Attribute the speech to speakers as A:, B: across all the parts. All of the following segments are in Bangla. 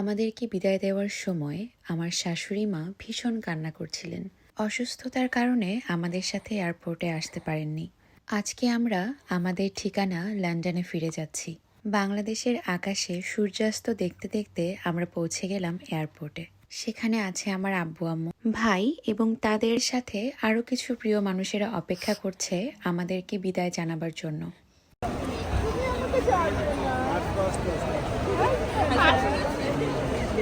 A: আমাদেরকে বিদায় দেওয়ার সময় আমার শাশুড়ি মা ভীষণ কান্না করছিলেন। অসুস্থতার কারণে আমাদের সাথে এয়ারপোর্টে আসতে পারেননি। আজকে আমরা আমাদের ঠিকানা লন্ডনে ফিরে যাচ্ছি। বাংলাদেশের আকাশে সূর্যাস্ত দেখতে দেখতে আমরা পৌঁছে গেলাম এয়ারপোর্টে। সেখানে আছে আমার আব্বু আম্মু, ভাই এবং তাদের সাথে আরও কিছু প্রিয় মানুষেরা অপেক্ষা করছে আমাদেরকে বিদায় জানাবার জন্য
B: ওই যে দুলাভাই সহ আর মানে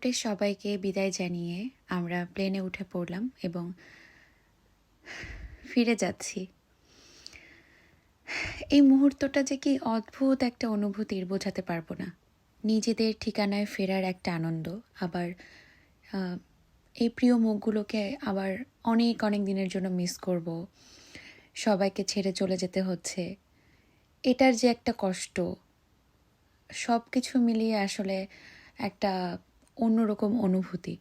A: এয়ারপোর্টে সবাইকে বিদায় জানিয়ে আমরা প্লেনে উঠে পড়লাম এবং ফিরে যাচ্ছি। এই মুহূর্তটা যে কি অদ্ভুত একটা অনুভূতির বোঝাতে পারব না। নিজেদের ঠিকানায় ফেরার একটা আনন্দ, আবার এই প্রিয় মুখগুলোকে আবার অনেক অনেক দিনের জন্য মিস করব। সবাইকে ছেড়ে চলে যেতে হচ্ছে। এটার যে একটা কষ্ট সব কিছু মিলিয়ে আসলে একটা অন্যরকম অনুভূতি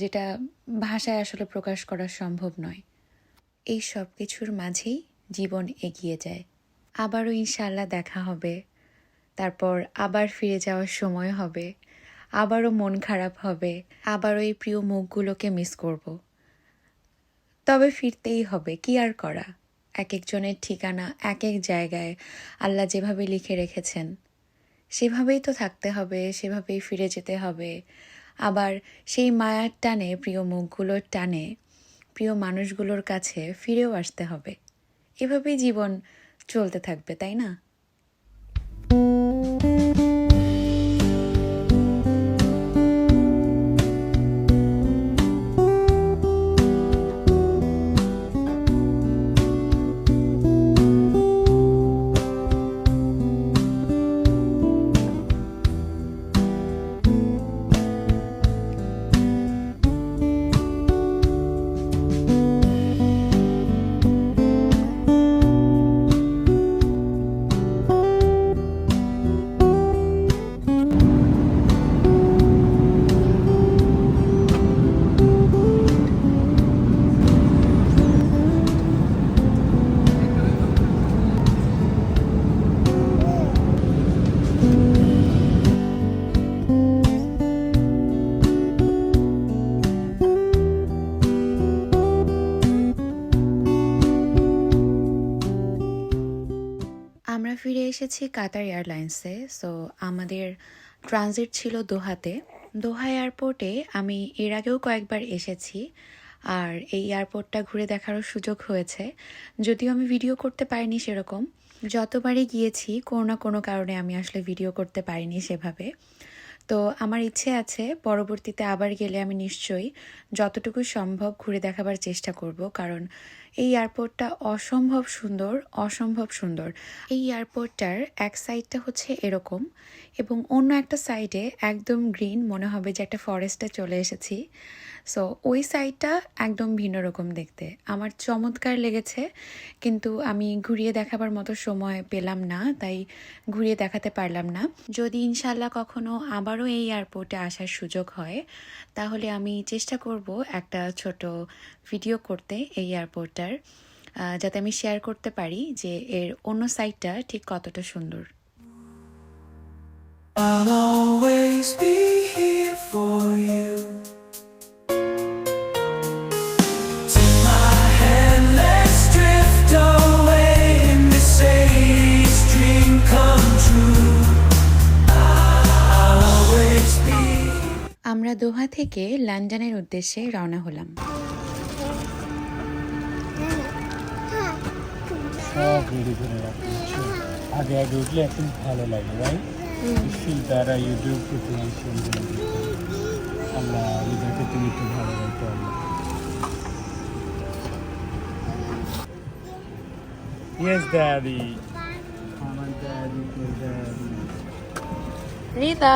A: যেটা ভাষায় আসলে প্রকাশ করা সম্ভব নয়। এই সব কিছুর মাঝেই জীবন এগিয়ে যায়। আবারও ইনশাল্লাহ দেখা হবে, তারপর আবার ফিরে যাওয়ার সময় হবে, আবারও মন খারাপ হবে, আবারও এই প্রিয় মুখগুলোকে মিস করব। তবে ফিরতেই হবে, কি আর করা? এক একজনের ঠিকানা এক এক জায়গায় আল্লাহ যেভাবে লিখে রেখেছেন সেভাবেই তো থাকতে হবে, সেভাবেই ফিরে যেতে হবে। আবার সেই মায়ার টানে, প্রিয় মুখগুলোর টানে, প্রিয় মানুষগুলোর কাছে ফিরেও আসতে হবে। এভাবেই জীবন চলতে থাকবে, তাই না? এসেছি কাতার এয়ারলাইন্সে। সো আমাদের ট্রানজিট ছিল দোহাতে। দোহা এয়ারপোর্টে আমি এর আগেও কয়েকবার এসেছি। আর এই এয়ারপোর্টটা ঘুরে দেখারও সুযোগ হয়েছে। যদিও আমি ভিডিও করতে পারিনি সেরকম। যতবারই গিয়েছি, কোনো না কোনো কারণে আমি আসলে ভিডিও করতে পারিনি সেভাবে। তো আমার ইচ্ছে আছে, পরবর্তীতে আবার গেলে আমি নিশ্চয়ই যতটুকু সম্ভব ঘুরে দেখাবার চেষ্টা করব। কারণ এই এয়ারপোর্টটা অসম্ভব সুন্দর অসম্ভব সুন্দর। এই এয়ারপোর্টটার এক সাইডটা হচ্ছে এরকম এবং অন্য একটা সাইডে একদম গ্রিন মনে হবে যে একটা ফরেস্টে চলে এসেছি। সো ওই সাইডটা একদম ভিন্ন রকম দেখতে। আমার চমৎকার লেগেছে, কিন্তু আমি ঘুরিয়ে দেখাবার মতো সময় পেলাম না, তাই ঘুরিয়ে দেখাতে পারলাম না। যদি ইনশাল্লাহ কখনো আবারও এই এয়ারপোর্টে আসার সুযোগ হয়, তাহলে আমি চেষ্টা করব একটা ছোট ভিডিও করতে এই এয়ারপোর্টটার সাইটটার যাতে আমি শেয়ার করতে পারি যে এর অন্য সাইটটা ঠিক কতটা সুন্দর। আমরা দোহা থেকে লন্ডনের উদ্দেশ্যে রওনা হলাম।
B: সব রেডি করে রাখি বুঝছো? আগে আগে উঠলে এখন ভালো লাগে ভাই ফিল দ্বারা ইউ ডু প্রিপারেশন আল্লাহ হৃদয়কে তুমি একটু ভালো রাখতে আল্লাহ Yes, Daddy. আমার daddy, your daddy.
C: রিদা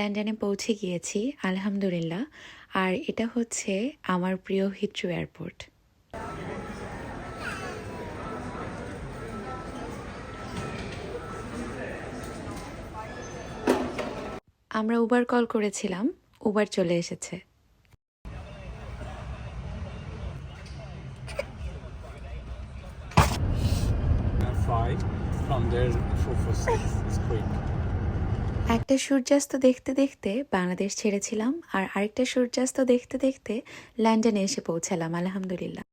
A: লন্ডনে পৌঁছে গিয়েছি আলহামদুলিল্লাহ আর এটা হচ্ছে আমার প্রিয় হিট্রু এয়ারপোর্ট আমরা উবার কল করেছিলাম উবার চলে এসেছে
B: from there, four for six. It's quick.
A: একটা সূর্যাস্ত দেখতে দেখতে বাংলাদেশ ছেড়েছিলাম আর আরেকটা সূর্যাস্ত দেখতে দেখতে লন্ডনে এসে পৌঁছালাম, আলহামদুলিল্লাহ।